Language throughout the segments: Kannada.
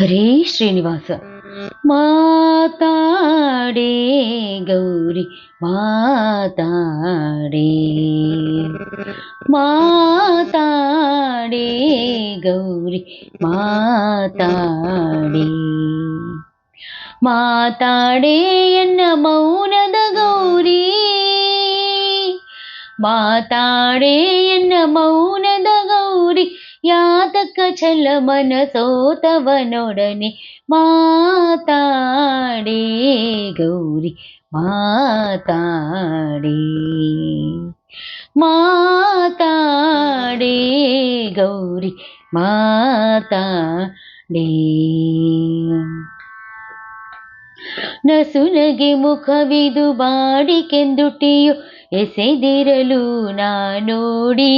ಹರೇ ಶ್ರೀನಿವಾಸ. ಮಾತಾಡೇ ಗೌರಿ, ಮಾತಾಡೇ. ಮಾತಾಡೇ ಗೌರಿ, ಮಾತಾಡೇ. ಮಾತಾಡೇ ಎನ್ನ ಮೌನದ ಗೌರಿ. ಮಾತಾಡೇ ಎನ್ನ ಮೌನದ ಗೌರಿ. ಯಾತಕ ಚಲಮನ ಸೋತವನೊಡನೆ ಮಾತಾಡೇ ಗೌರಿ ಮಾತಾಡೇ. ಮಾತಾಡೇ ಗೌರಿ ಮಾತಾಡೇ. ನಸುನಗೆ ಮುಖವಿದು ಬಾಡಿಕೆಂದುಟಿಯು ಎಸೆದಿರಲು ನಾನೋಡಿ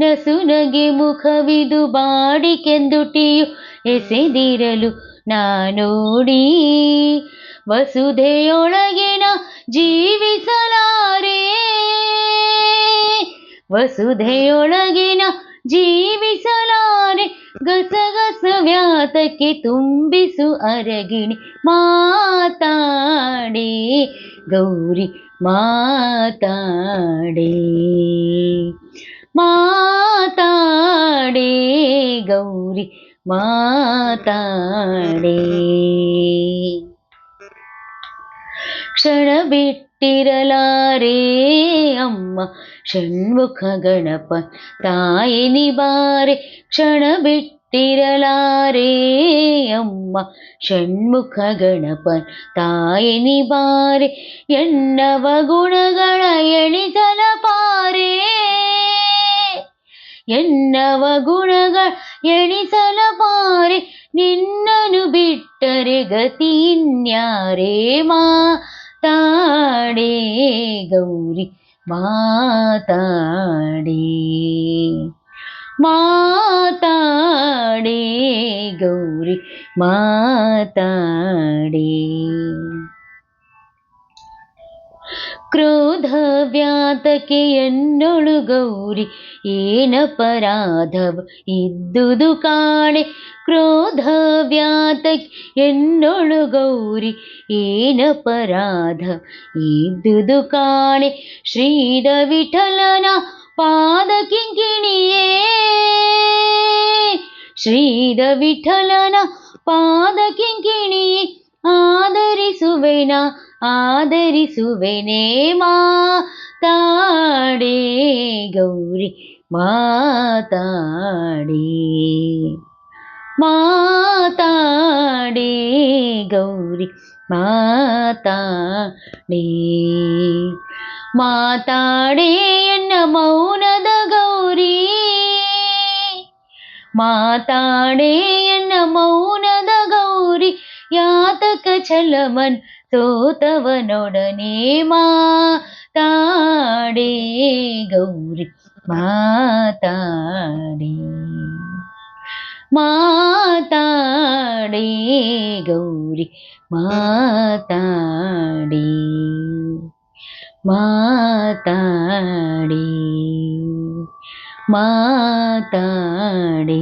ನಸುನಗೆ ಮುಖವಿದು ಬಾಡಿಕೆಂದುಟಿಯು ಎಸೆದಿರಲು ನಾನೋಡಿ ವಸುಧೆಯೊಳಗಿನ ಜೀವಿಸಲಾರೆ. ವಸುಧೆಯೊಳಗಿನ ಜೀವಿಸಲಾರೆ. ಗಸಗಸ ವ್ಯಾತಕ್ಕೆ ತುಂಬಿಸು ಅರಗಿಣಿ ಮಾತಾಡಿ. ಗೌರಿ ಮಾತಾಡೇ. ಮಾತಾಡೇ ಗೌರಿ ಮಾತಾಡೇ ಕ್ಷಣ ಬಿಟ್ಟಿರಲಾರೇ ಅಮ್ಮ ಷಣ್ಮುಖ ಗಣಪ ತಾಯಿನಿ ಬಾರೆ ಕ್ಷಣ ಬಿಟ್ಟಿರಲಾರೇ ಅಮ್ಮ ಷಣ್ಮುಖ ಗಣಪ ತಾಯಿನಿ ಬಾರೆ ಎನ್ನವ ಗುಣಗಳ ಎಣಿಸಲ ಪಾರೆ ಎನ್ನವ ಗುಣಗಳ ಎಣಿಸಲ ಪಾರೆ ನಿನ್ನನು ಬಿಟ್ಟರೆ ಗತಿ ಇನ್ಯಾರೇ ಮಾತಾಡೇ ಗೌರಿ ಮಾತಾಡೇ ಮಾತಾಡೇ ಗೌರಿ ಮಾತಾಡೇ ಕ್ರೋಧ ವ್ಯಾತಕ್ಕೆ ಎನ್ನೊಳು ಗೌರಿ ಏನಪರಾಧವ ಇದ್ದುದು ಕಾಣೆ ಕ್ರೋಧ ವ್ಯಾತಕ್ಕೆ ಎನ್ನೊಳು ಗೌರಿ ಏನಪರಾಧ ಇದ್ದುದು ಕಾಣೆ ಶ್ರೀದ ವಿಠಲನ ಪಾದ ಕಿಂಕಿಣಿಯೇ ಶ್ರೀದ ವಿಠಲನ ಪಾದ ಕಿಂಕಿಣಿಯೇ ಆದರಿಸುವೆನ ಆದರಿಸುವೆನೇ ಮಾತಾಡೇ ಗೌರಿ ಮಾತಾಡೇ ಮಾತಾಡೇ ಗೌರಿ ಮಾತಾಡೇ ಮಾತಾಡೇ ಎನ್ನ ಮೌನದ ಗೌರಿ ಮಾತಾಡೇ ಎನ್ನ ಮೌನದ ಗೌರಿ ಯಾತಕ ಚಲಮನ್ ಸೋತವನೊಡನೆ ಮಾತಾಡೇ ಗೌರಿ ಮಾತಾಡೇ ಮಾತಾಡೇ ಗೌರಿ ಮಾತಾಡೇ ಮಾತಾಡೇ ಮಾತಾಡೇ